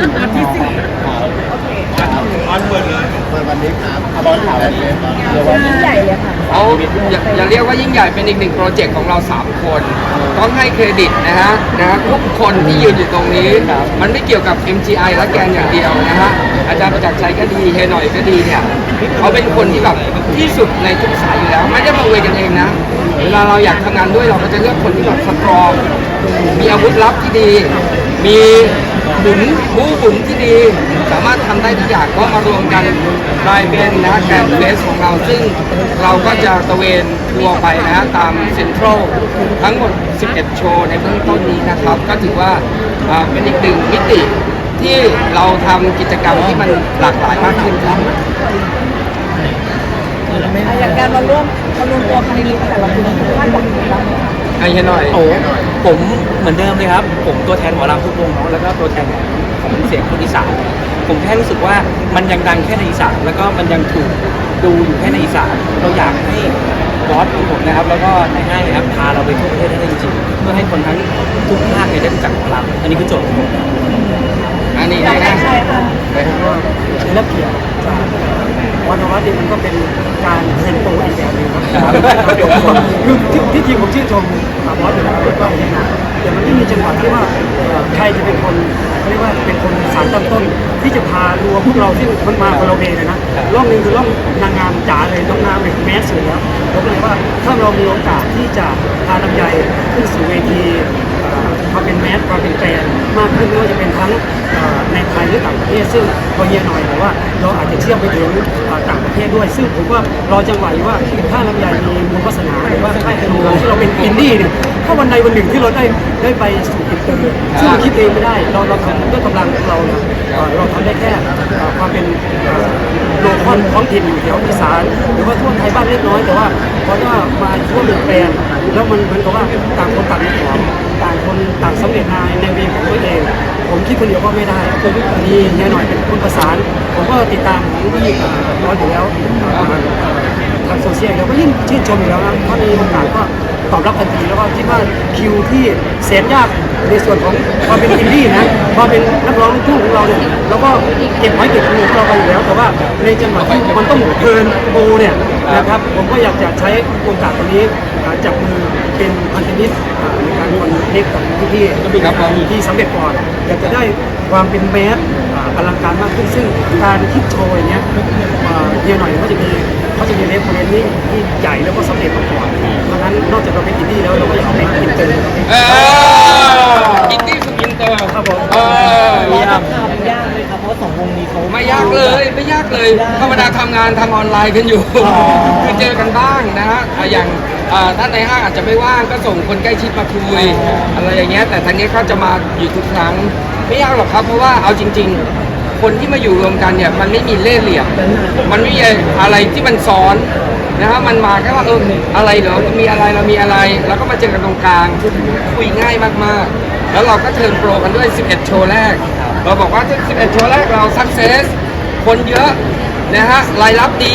วันที่สี่อเคอนเปิดเลยเปิดวันนี้ครับบอลข่าวแล้วเนี่ยเดี๋ยววันนี้ใหญ่เลยค่ะเอาอย่าเรียกว่ายิ่งใหญ่เป็นอีกหนึ่งโปรเจกต์ของเรา 3 คน ต้องให้เครดิตนะฮะนะฮะทุกคนที่ยืนอยู่ตรงนี้ มันไม่เกี่ยวกับ MGI และแกนอย่างเดียวนะฮะอาจารย์ประจักษ์ชัยก็ดีเฮหน่อยก็ดีเนี่ยเขาเป็นคนที่แบบที่สุดในทุกสายอยู่แล้ว ไม่ได้มาอวกันเองนะ เวลาเราอยากทำงานด้วยเราก็จะเลือกคนที่แบบสตรองมีอาวุธลับที่ดี มีบุนบูบุนที่ดี สามารถทำได้ทุกอย่างก็มารวมกันกลายเป็นนะแกรนด์เฟสของเราซึ่งเราก็จะตระเวนทัวร์ไปนะตามเซ็นทรัลทั้งหมด 11 โชว์ในเบื้องต้นนี้นะครับ ก็ถือว่าเป็นอีกหนึ่งมิติที่เราทำกิจกรรมที่มันหลากหลายมากขึ้นครับอย่างการมาร่วมมารวมตัวครั้งนี้แต่ละคนคาดหวังอะไรบ้าง ไหมคะไอ้เฮียหน่อยโอ้ผมเหมือนเดิมเลยครับ ผมตัวแทนหมอลำทุกวงเนาะแล้วก็ตัวแทนของเสียงคนอีสานผมแค่รู้สึกว่ามันยังดังแค่ในอีสานแล้วก็มันยังถูกดูอยู่แค่ในอีสานเราอยากให้บอสของผมนะครับ แล้วก็ในห้างนะครับพาเราไปทั่วประเทศให้ได้จริงๆเพื่อให้คนทั้งทุกภาคเนี่ยได้รู้จักหมอลำอันนี้คือโจทย์ของผม นนี้อยากนะใช่ค่ะได้รับเกียรติจากวันวัฒน์มันก็เป็นการเซ็นโตอีกแบบหนึงครับคือที่ที่จริงผมชื่นชมอาบอสอยู่แล้วว่าอย่างนั้นแต่มันไม่มีจังหวะที่ว่าเอ่อใครจะเป็นคนเขาเรียกว่าเป็นคนสารตั้งต้น ที่จะพารวมพวกเราที่มันมาคนละเวเลยนะร่องหนึ่งคือร่องนางงามจ๋าเลยน้องนามเป็นแมสเลยแล้วผมเลยว่าถ้าเรามีโอกาสที่จะพาลำไยขึ้นสู่เวที เอ่อควาเป็นแมสควาเป็นแฟนมากขึ้นไม่ว่าจะเป็นทั้งในไทยหรือต่างประเทศซึ่งพอเฮียหน่อยแต่ว่าเราอาจจะเชื่อมไปถึงต่างประเทศด้วย ซึ่งผมว่ารอจังหวะว่าถ้าลำไยมีมูลวาสนาหรือว่าถ้าเป็นเราที่เราเป็นอินดี้เนี่ยถ้าวันใดวันหนึ่งที่เราได้ได้ไปสู่อินเตอร์ซึ่งเราคิดเองไม่ได้ เราเราทำด้วยกำลังของเราเราทำได้แค่ความเป็นโลคอนท้องถิ่นอยู่แถวอีสานหรือว่าทั่วไทยบ้านเล็กน้อยแต่ว่าพอว่ามาทั่วเมืองแปลง แล้วมันเหมือนกับว่าต่างคนต่างมีของต่างคนต่างสำเร็จในในเวของตัวเอง ผมคิดคนเดียวก็ไม่ได้คือมีแน่หน่อยเป็นคนประสาน ผมก็ติดตามของที่ร้อยอยู่แล้วทางโซเชียลเราก็ยิ่งชื่นชมอยู่แล้วนะถ้ามีโอกาสก็ตอบรับทันทีแล้วก็คิดว่าคิวที่แสนยากในส่วนของความเป็นอินดี้นะความเป็นนักร้องลูกทุ่งของเราเนี่ยเราก็เก็บไว้เก็บมือของเราไปอยู่แล้ว แต่ว่าในจังหวะที่มันต้องเทินโปรเนี่ยนะครับผมก็อยากจะใช้โอกาสตรงนี้ จับมือเป็นพันธมิตรอ่าในการคอนเน็กกับพี่ๆครับผมที่สำเร็จก่อนอยากจะได้ความเป็นแมสอ่าอลังการมากขึ้นซึ่งการคิดโชว์อย่างเงี้ยอ่าเฮียหน่อยเขาจะมีเขาจะมีเลฟโมเดลนี่ที่ใหญ่แล้วก็สำเร็จมาก่อนเพราะฉะนั้นนอกจากเราเป็นอินดี้แล้วเราก็อยากเป็นอินเตอร์เอออินดี้สุดอินเตอร์ครับผมเออเราทำยากเลยครับเพราะสองวงนี้เขาไม่ยากเลยไม่ยากเลยธรรมดาทำงานทางออนไลน์กันอยู่คือเจอกันบ้างนะฮะอะอย่าง อ่าท่านในห้างอาจจะไม่ว่างก็ส่งคนใกล้ชิดมาคุยอะไรอย่างเงี้ยแต่ทางนี้ก็จะมาอยู่ทุกครั้งไม่ยากหรอกครับ เพราะว่าเอาจริง ๆ คนที่มาอยู่รวมกันเนี่ยมันไม่มีเล่ห์เหลี่ยมมันไม่มีอะไรที่มันซ้อนนะฮะมันมาแค่ว่าเอออะไรเหรอมันมีอะไรเรามีอะไร แล้วก็มาเจอกันตรงกลางคุยง่ายมากๆ แล้วเราก็เทิร์นโปรกันด้วย 11 โชว์แรก เราบอกว่า11 โชว์แรกเราสักเซสคนเยอะ นะฮะรายรับดี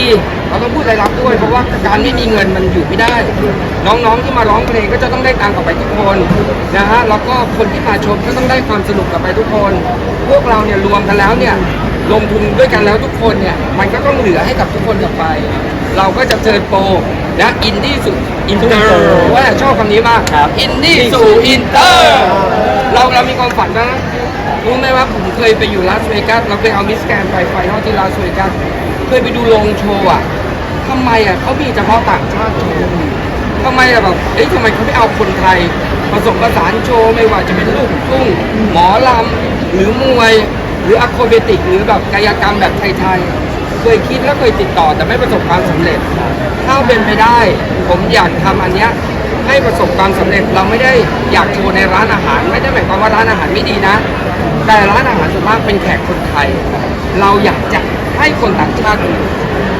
เราต้องพูดรายรับด้วย เพราะว่าการไม่มีเงินมันอยู่ไม่ได้ น้องๆที่มาร้องเพลงก็จะต้องได้ตังค์กลับไปทุกคนนะฮะแล้วก็คนที่มาชมก็ต้องได้ความสนุกกลับไปทุกคน พวกเราเนี่ยรวมกันแล้วเนี่ยลงทุนด้วยกันแล้วทุกคนเนี่ยมันก็ต้องเหลือให้กับทุกคนกลับไป เราก็จะเชิญโปรนะอินดี้สู่อินเตอร์ว่าชอบคำนี้มากอินดี้สู่อินเตอร์ เราเรามีความฝันนะ รู้ไหมว่าผมเคยไปอยู่ลาสเวกัสเราเคยเอามิสแกนไปไฟนอลที่ลาสเวกัสเคยไปดูโรงโชว์อะทำไมอะเขามีเฉพาะต่างชาติโชว์ทำไมอะแบบเอ้ยทำไมเขาไม่เอาคนไทยผสมผสานโชว์ไม่ว่าจะเป็นลูกทุ่งหมอลำหรือมวย หรืออะโครเบติก หรือแบบกายกรรมแบบไทยๆเคยคิดแล้วเคยติดต่อแต่ไม่ประสบความสำเร็จ ถ้าเป็นไปได้ ผมอยากทำอันเนี้ย ให้ประสบความสำเร็จเราไม่ได้อยากโชว์ในร้านอาหาร ไม่ได้หมายความว่าร้านอาหารไม่ดีนะ แต่ร้านอาหารส่วนมากเป็นแขกคนไทย เราอยากจะให้คนต่างชาติดู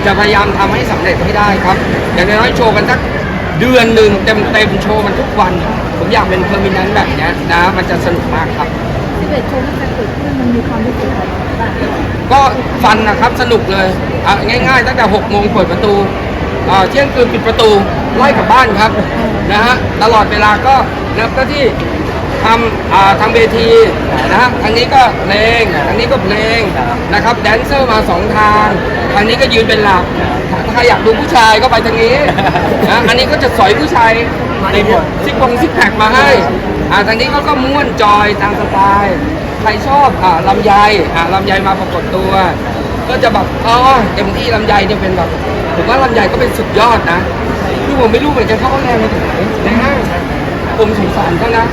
จะพยายามทำให้สำเร็จให้ได้ครับ อย่างน้อยๆโชว์กันสักเดือนหนึ่งเต็มๆโชว์มันทุกวัน ผมอยากเป็นเพอร์มินันต์แบบเนี้ยนะมันจะสนุกมากครับสิบเอ็ดโชว์ที่จะเกิดขึ้นมันมีความรู้สึกอะไรบ้างก็ฟันนะครับสนุกเลยอะง่ายๆตั้งแต่6โมงเปิดประตูอ่าเที่ยงคืนปิดประตู ไล่กลับบ้านครับนะฮะตลอดเวลาก็นับก็ที่ทำอ่าทำเวทีนะฮะทางนี้ก็เพลงทางนี้ก็เพลงนะครับแดนเซอร์มาสองทางทางนี้ก็ยืนเป็นหลักถ้าใครอยากดูผู้ชายก็ไปทางนี้นะอันนี้ก็จะสอยผู้ชายในซิกปงซิกแพคมาให้อ่าทางนี้เขาก็ม้วนจอยตามสไตล์ใครชอบอ่าลำไยอ่าลำไยมาปรากฏตัว ก็จะแบบอ๋อเต็มที่ลำไยเนี่ยเป็นแบบผมว่าลำไยก็เป็นสุดยอดนะคือ ผมไม่รู้เหมือนกันเขาเอาแรงมาจากไหนในห้างผมสงสารเขานะ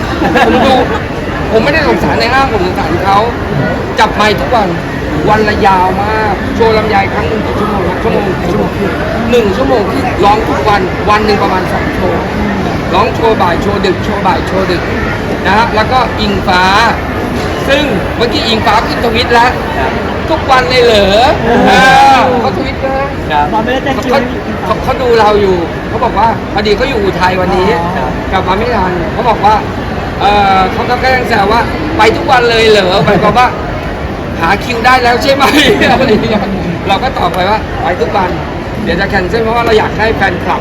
ผมดูผมไม่ได้สงสารในห้างผมสงสารเขาจับไมค์ทุกวันวันละยาวมาก โชว์ลำไยครั้งหนึ่งกี่ชั่วโมงชั่วโมงกี่ชั่วโมงหนึ่งชั่วโมงที่ร้องทุกวันวันหนึ่งประมาณสองโชว์ร้องโชว์บ่ายโชว์ดึกโชว์บ่ายโชว์ดึกนะฮะแล้วก็อิงฟ้า ซึ่งเมื่อกี้อิงฟ้าขึ้นทวิตแล้ว ทุกวันเลยเหรออ่าเขาทวิตนะหมอไม่ได้แจ้งคิว เขาเขาเขาดูเราอยู่ เขาบอกว่าพอดีเขาอยู่อุทัยวันนี้กลับมาไม่ทันเขาบอกว่าเออเขาก็แกล้งแซวว่า ไปทุกวันเลยเหรอหมายความว่า หาคิวได้แล้วใช่ไหม อะไรอย่างเงี้ยเราก็ตอบไปว่าไปทุกวัน เดี๋ยวจะแคนเซิลเพราะว่าเราอยากให้แฟนคลับ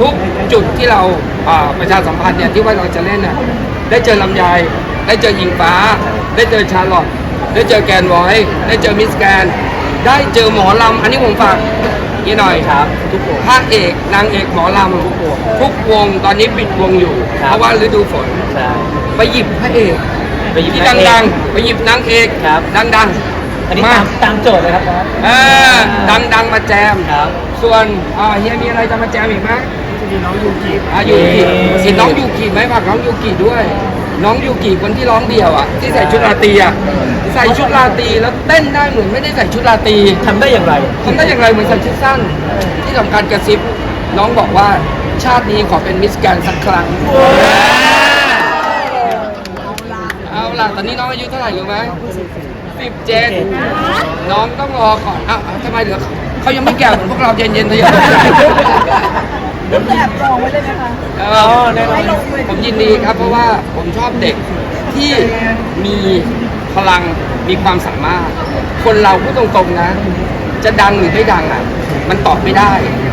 ทุกจุดที่เราอ่าประชาสัมพันธ์เนี่ยที่ว่าเราจะเล่นเนี่ยได้เจอลำไยได้เจอยิงฟ้า ได้เจอชาร์ลอต ได้เจอแกนไวอยได้เจอมิสแกน ได้เจอหมอลำ อันนี้ผมฝากนี่หน่อยครับทุกวงพระเอกนางเอกหมอลำทุกวงทุกวงตอนนี้ปิดวงอยู่เพราะว่าฤดูฝน ใช่ ไปหยิบพระเอกไปหยิบที่พระเอกดังๆ ไปหยิบนางเอกครับ ดังๆอันนี้มาตามตามโจทย์เลยครับบอสเออดังๆมาแจม ครับ ส่วนอ่าเฮียมีอะไรจะมาแจมอีกไหมจะมีน้องยูกิอะยูกิเย้เห็นน้องยูกิไหมฝากน้องยูกิด้วย น้องยูกิคนที่ร้องเดี่ยวอะที่ใส่ชุดราตรีอะ ใส่ชุดราตรีแล้วเต้นได้เหมือนไม่ได้ใส่ชุดราตรีทำได้อย่างไร ทำได้อย่างไรเหมือนใส่ชุดสั้น ที่สำคัญกระซิบน้องบอกว่าชาตินี้ขอเป็นมิสแกรนด์สักครั้ง เอาล่ะตอนนี้น้องอายุเท่าไหร่รู้ไหมสิบเจ็ดน้องต้องรอก่อนอ้าวทำไมเหลือเขายังไม่แก่เหมือนพวกเราเย็นๆเถอะอย่าแล้วแอบจองไว้เลยไหมคะ เออแน่นอนผมยินดีครับเพราะว่าผมชอบเด็กที่มี พลังมีความสามารถ คนเราพูดตรงๆนะ จะดังหรือไม่ดังอะ มันตอบไม่ได้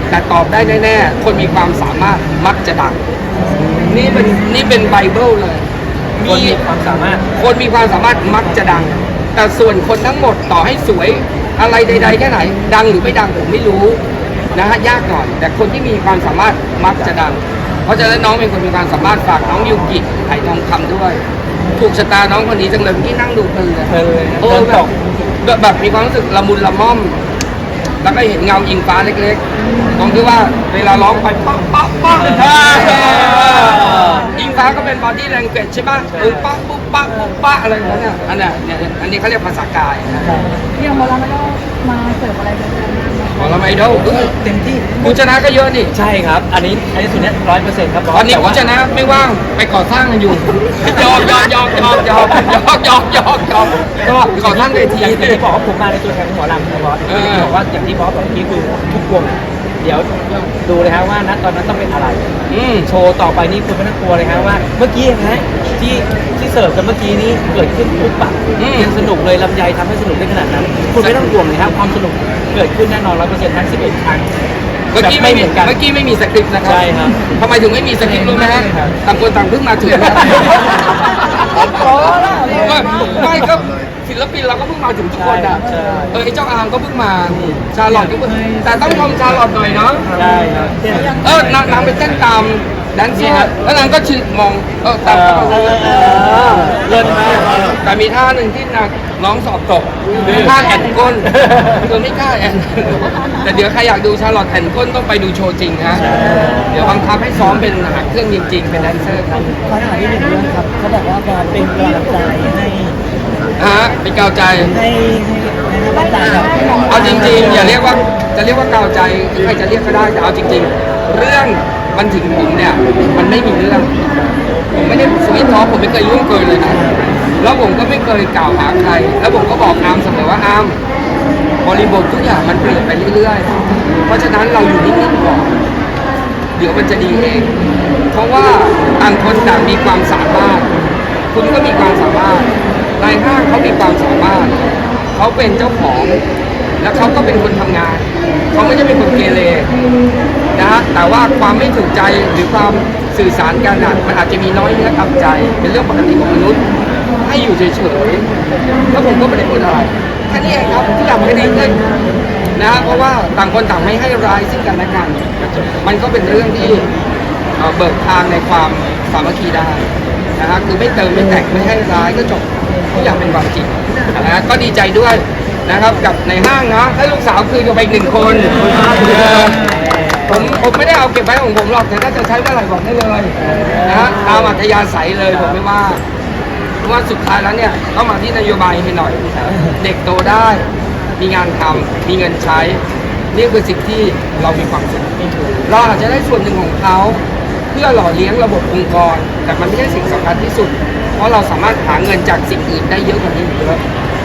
แต่ตอบได้แน่ๆคนมีความสามารถมักจะดัง นี่เป็นนี่เป็นไบเบิลเลย คนมีความสามารถ คนมีความสามารถมักจะดัง แต่ส่วนคนทั้งหมดต่อให้สวยอะไรใด ๆ แค่ไหน ดังหรือไม่ดังผมไม่รู้นะฮะยากหน่อย แต่คนที่มีความสามารถมักจะดัง เพราะฉะนั้นน้องเป็นคนมีความสามารถฝากน้องยูกิไผ่ทองคำด้วย ถูกชะตาน้องคนนี้จังเลยเมื่อกี้นั่งดูเพลินเลยเพลินเลยโอ้เดินแบตบก แบบแบบมีความรู้สึกละมุนละม่อม แล้วก็เห็นเงายิงฟ้าเล็กๆ ตรงที่ว่าเวลาร้องไปป๊อกป๊อกป๊อกยิงฟ้าก็เป็นบอดี้แลงเกจใช่ปะปุ๊บป๊อกปุ๊บ ป๊อกปุ๊บป๊อกอะไรแบบนั้นเนี่ยอันเนี้ยเนี่ยอันนี้เขาเรียกภาษากายนะเนี่ยหมอลำไม่ต้องมาเสิร์ฟอะไรกันนะขอละไมดอลเต็มที่คุณชนะก็เยอะนี่ใช่ครับ อันนี้อันนี้สุดเนี้ร้อยเปอร์เซ็นต์ครับบอสตอนนี้แต่คุว่าณชนะไม่ว่างไปก่อสร้างกันอยู่ยอกยอกยอกยอกยอกยอกยอกยอกยอกก็ก่อสร้างเวทีอย่างที่บอกว่าผมมาในตัวแทนของหมอลำนะบอสเออบอกว่าอย่างที่บอสบอกเมื่อกี้คือทุกวงเดี๋ยวดูเลยครับว่านัดตอนนั้นต้องเป็นอะไร อืมโชว์ต่อไปนี้คุณไม่ต้องกลัวเลยครับว่า เมื่อกี้นะฮะที่ที่เสิร์ฟกันเมื่อกี้นี้เกิดขึ้นปุ๊บปะอืมยังสนุกเลยลำไยทำให้สนุกได้ขนาดนั้น คุณไม่ต้องห่วงเลยครับความสนุกเกิดขึ้นแน่นอนร้อยเปอร์เซ็นต์ทั้ง11ครั้งเมื่อกี้แบบไม่มีเหมือนกันเมื่อกี้ไม่มีสคริปต์นะครับใช่ครับ ทำไมถึงไม่มีสคริปต์รู้ไหมฮะครับต่างคนต่างเพิ่งมาถึงนะ ไม่ไม่ก็ศิลปินเราก็เพิ่งมาถึงทุกคนอะ ใช่เออไอ้เจ้าอาร์มก็เพิ่งมา ชาลอตก็เพิ่งแต่ต้องชมชาลอตหน่อยเนาะใช่ครับ เออนางนางไปเต้นตาม แดนเซอร์แล้วนางก็ชินมองเออตามเออเออเลิศมากแต่มีท่าหนึ่งที่นางน้องสอบตกคือท่าแอนก้นคือไม่กล้าแอนแต่เดี๋ยวใครอยากดูชาลอตแอนก้นต้องไปดูโชว์จริงฮะเดี๋ยวบังคับให้ซ้อมเป็นหักเครื่องจริงๆ เป็นแดนเซอร์ครับขอถามนิดนึงเรื่องครับเขาบอกว่าการเป็นกำลังใจให้ฮะเป็นกาวใจให้ให้นักต่างเอาจริงๆอย่าเรียกว่าจะเรียกว่ากาวใจใครจะเรียกก็ได้แต่เอาจริง ๆ เรื่อง มันถึงผมเนี่ย มันไม่มีเรื่อง ผมไม่ได้สวิตท้อผมไม่เคยยุ่งเกินเลยนะ แล้วผมก็ไม่เคยกล่าวหาใคร แล้วผมก็บอกอามเสมอว่าอามบริบททุกอย่างมันเปลี่ยนไปเรื่อยๆ เพราะฉะนั้นเราอยู่นิ่งๆก่อนเดี๋ยวมันจะดีเอง เพราะว่าต่างคนต่างมีความสามารถ คุณก็มีความสามารถ นายห้างเขามีความสามารถ เขาเป็นเจ้าของ แล้วเขาก็เป็นคนทำงาน เขาไม่ใช่เป็นคนเกเร นะฮะแต่ว่าความไม่ถูกใจหรือความสื่อสารกันอะมันอาจจะมีน้อยเนื้อต่ำใจ เป็นเรื่องปกติของมนุษย์ ให้อยู่เฉยๆแล้วผมก็ไม่ได้พูดอะไรแค่นี้เองครับทุกอย่างมันก็ดีขึ้นนะฮะเพราะว่าต่างคนต่างไม่ให้ร้ายซึ่งกันและกัน มันก็เป็นเรื่องที่เบิกทางในความสามัคคีได้นะฮะคือไม่เติมไม่แต่งไม่ให้ร้ายก็จบทุกอย่างเป็นความจริงนะฮะก็ดีใจด้วย นะครับกับในห้างเนาะให้ลูกสาวคืนกันไปอีกหนึ่งคนเออผมผมไม่ได้เอาเก็บไว้ของผมหรอกแต่ถ้าจะใช้เมื่อไหร่บอกได้เลยนะฮะตามอัธยาศัยเลยผมไม่ว่าเพราะว่าสุดท้ายแล้วเนี่ยต้องมาที่นโยบายให้หน่อย เด็กโตได้มีงานทำมีเงินใช้ นี่คือสิ่งที่เรามีความสุขเราอาจจะได้ส่วนหนึ่งของเขา เพื่อหล่อเลี้ยงระบบองค์กร แต่มันไม่ใช่สิ่งสำคัญที่สุด เพราะเราสามารถหาเงินจากสิ่งอื่นได้เยอะกว่านี้เยอะ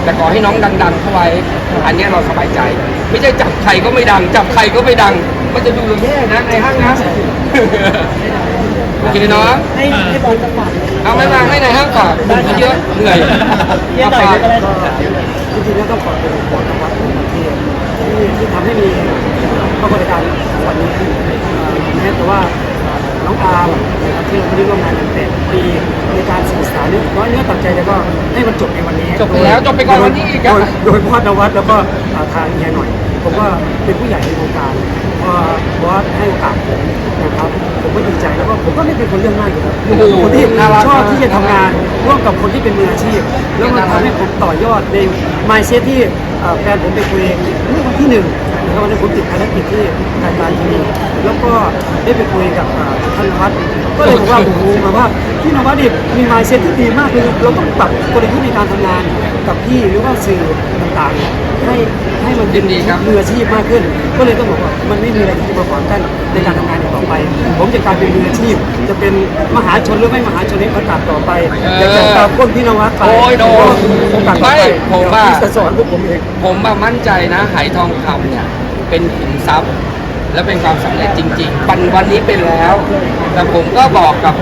แต่ขอให้น้องดังๆเข้าไว้ อันเนี้ยเราสบายใจ ไม่ใช่จับใครก็ไม่ดัง จับใครก็ไม่ดัง มันจะดูเราแย่นะในห้างนะโอเคเนาะให้ให้บอลจังหวะเอาไม่มาให้ในห้างก่อนพูดเยอะเหนื่อยเยี่ยมหน่อยก็ได้จริงๆแล้วต้องขอบคุณบอสวัดที่ที่ที่ทำให้มีข้อบริการวันนี้ขึ้นแม้แต่ว่า น้องอาร์มนะครับที่ไม่ได้ร่วมงานกันเป็นปีในการสื่อสารน้อยเนื้อตัดใจแล้วก็ให้มันจบในวันนี้จบไปแล้วจบไปก่อนวันนี้อีกโดอะยโดยบอสนวัดแล้วก็ทางเฮียหน่อย ผมว่าเป็นผู้ใหญ่ในวงการพอบอสให้โอกาสผมนะครับผมก็ดีใจแล้วก็ผมก็ไม่เป็นคนเรื่องมากอยู่แล้วคนที่ชอบที่จะทำงานร่วมกับคนที่เป็นมืออาชีพ แล้วมันทำให้ผมต่อยอดใน mindset ที่เอ่อแฟนผมไปคุยเองเมื่อวันที่หนึ่ง แค่วันนี้ผมติดภารกิจที่รายการทีวีแล้วก็ได้ไปคุยกับเอ่อท่านนวัดก็เลยบอกว่าผมรู้มาว่าพี่นวัดดิมีมายเซ็ตที่ดีมากเลยเราต้องปรับกลยุทธ์ในการทำงานกับพี่หรือว่าสื่อต่างๆ ให้ ให้มันยินดีครับมืออาชีพมากขึ้น ก็เลยต้องบอกว่ามันไม่มีอะไรที่จะมาขวางกั้นในการทำงานอีกต่อไป ผมจะกลายเป็นมืออาชีพ จะเป็นมหาชนหรือไม่มหาชนในโอกาสต่อไปอยากจะตามก้นพี่นวัดไปโอ้ยโดนโอกาสต่อไม่ไปผมว่าจะสอนพวกผมเองผมอะมั่นใจนะไหทองคำเนี่ยเป็นขุมทรัพย์และเป็นความสำเร็จจริง ๆ ปันวันนี้เป็นแล้ว แต่ผมก็บอกกับ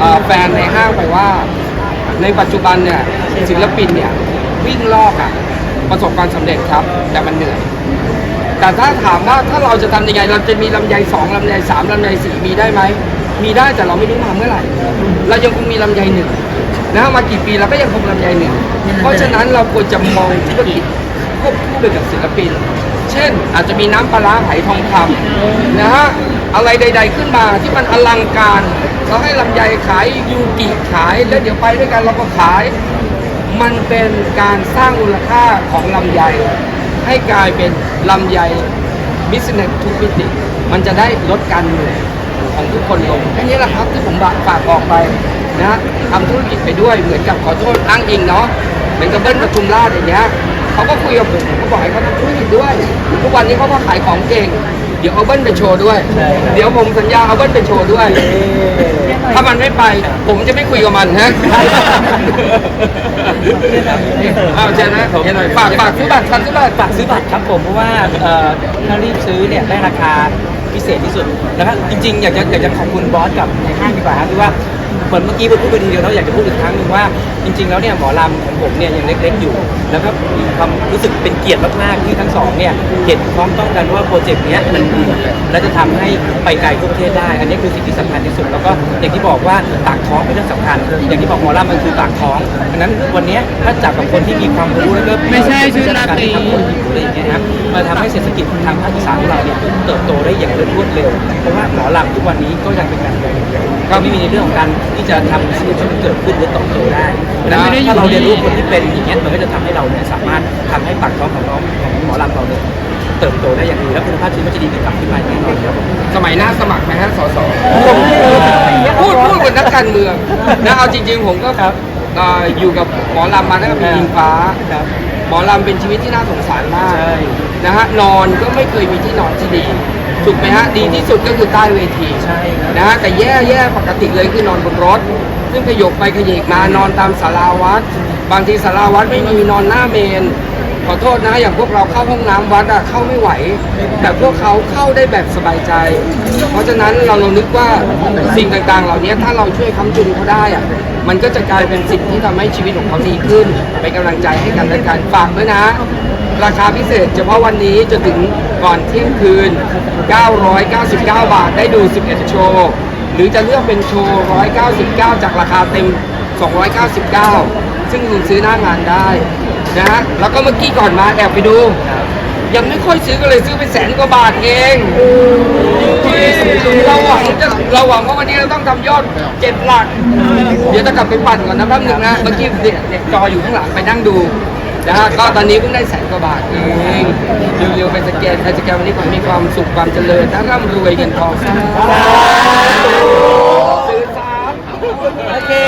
เอ่อแฟนในห้างไปว่า ในปัจจุบันเนี่ยศิลปินเนี่ยวิ่งลอกอะ ประสบความสำเร็จครับ แต่มันเหนื่อย แต่ถ้าถามว่าถ้าเราจะทำยังไง เราจะมีลำไยสองลำไยสามลำไยสี่มีได้ไหม มีได้แต่เราไม่รู้มาเมื่อไหร่ เรายังคงมีลำไยหนึ่งนะมากี่ปีเราก็ยังคงลำไยหนึ่ง เพราะฉะนั้นเราควรจะมองธุรกิจควบคู่ไปกับศิลปิน เช่น อาจจะมีน้ำปลาร้าไหทองคำนะฮะอะไรใด ๆ ขึ้นมาที่มันอลังการ เราให้ลำไยขายยูกิขายแล้วเดี๋ยวไปด้วยกันเราก็ขาย มันเป็นการสร้างมูลค่าของลำไย ให้กลายเป็นลำไยบิสเนสทุกมิติ มันจะได้ลดการเหนื่อยของทุกคนลงแค่นี้แหละครับที่ผมฝากบอกไปนะทำธุรกิจไปด้วยเหมือนกับขอโทษอ้างอิงเนาะเหมือนกับเบิ้ลปทุมราชอย่างเงี้ยเขาก็คุยกับผมผมก็บอกให้เขาทำธุรกิจด้วยทุกวันนี้เขาก็ขายของเก่ง เดี๋ยวเอาเบิ้ลไปโชว์ด้วย เดี๋ยวผมสัญญาเอาเบิ้ลไปโชว์ด้วย ถ้ามันไม่ไป ผมจะไม่คุยกับมันฮะเอาเจนนะเจนหน่อยฝากฝากซื้อบัตรฝากซื้อบัตรฝากซื้อบัตรครับผมเพราะว่าเอ่อถ้ารีบซื้อเนี่ยได้ราคาพิเศษที่สุดนะครับจริงๆ อยากจะอยากจะขอบคุณบอสกับในห้างดีกว่าครับที่ว่า เหมือนเมื่อกี้พูดไปทีเดียวแล้วอยากจะพูดอีกครั้งหนึ่งว่าจริง ๆ แล้วเนี่ยหมอลำของผมเนี่ยยังเล็กๆอยู่ แล้วก็มีความรู้สึกเป็นเกียรติมากๆที่ทั้งสองเนี่ยเห็นพร้อมต้องกันว่าโปรเจกต์เนี้ยมันดีและจะทำให้ไปไกลทั่วประเทศได้ อันนี้คือสิ่งที่สำคัญที่สุด แล้วก็อย่างที่บอกว่าปากท้องเป็นเรื่องสำคัญ อย่างที่บอกหมอลำมันคือปากท้องดังนั้นวันเนี้ยถ้าจับกับคนที่มีความรู้แล้วก็ไม่ใช่ชื่อราตรี ทำคนอยู่อะไรอย่างเงี้ยนะครับมาทำให้เศรษฐกิจทางภาคอีสานของเราเนี่ยเติบโตได้อย่างรวดเร็ว เพราะว่าหมอลำทุกวันนี้ก็ยังเป็นการเงอยู่ก็ไม่มีในเรื่องของการที่จะทำให้มันเกิดขึ้นหรือเติบโตได้ดังนั้นถ้าเราเรียนรู้คนที่เป็นอย่างเงี้ยมันก็จะทำให้เราเนี่ยสามารถทำให้ปากท้องของน้องของหมอลำเราเนี่ยเติบโตได้อย่างดีและคุณภาพชีวิตก็จะดีขึ้นกลับขึ้นมาแน่นอนครับผมสมัยหน้าสมัครไหมฮะสสพูดพูดเหมือนนักการเมืองนะเอาจริงๆผมก็เอ่ออยู่กับหมอลำมาตั้งแต่เป็นยิงฟ้าครับ หมอลำเป็นชีวิตที่น่าสงสารมากใช่นะฮะนอนก็ไม่เคยมีที่นอนที่ดีถูกไหมฮะดีที่สุดก็คือใต้เวทีใช่ครับนะฮะแต่แย่แย่ปกติเลยคือนอนบนรถ ซึ่งขยกไปขยกมานอนตามศาลาวัด บางทีศาลาวัดไม่มีนอนหน้าเมน ขอโทษนะอย่างพวกเราเข้าห้องน้ำวัดอะเข้าไม่ไหว แต่พวกเขาเข้าได้แบบสบายใจ เพราะฉะนั้นเราเรานึกว่าสิ่งต่างๆ เหล่านี้ถ้าเราช่วยค้ำจุนเขาได้อะ มันก็จะกลายเป็นสิ่งที่ทำให้ชีวิตของเขาดีขึ้นเป็นกำลังใจให้กันและกันฝากด้วยนะ ราคาพิเศษเฉพาะวันนี้จนถึงก่อนเที่ยงคืน 999 บาทได้ดู 11 โชว์หรือจะเลือกเป็นโชว์ 199 จากราคาเต็ม 299 ซึ่งคุณซื้อหน้างานได้นะฮะแล้วก็เมื่อกี้ก่อนมาแอบไปดู ยังไม่ค่อยซื้อก็เลยซื้อไปแสนกว่าบาทเอง เราหวังจะเราหวังว่าวันนี้เราต้องทำยอดเจ็ดหลัก เดี๋ยวจะกลับไปปั่นก่อนนะแป๊บนึงนะ เมื่อกี้เด็กเด็กจออยู่ข้างหลังไปนั่งดูนะฮะก็ตอนนี้เพิ่งได้แสนกว่าบาทเองเร็วๆไปสแกนไปสแกนวันนี้ขอมีความสุขความเจริญทั้งร่ำรวยเงินทองสาธุ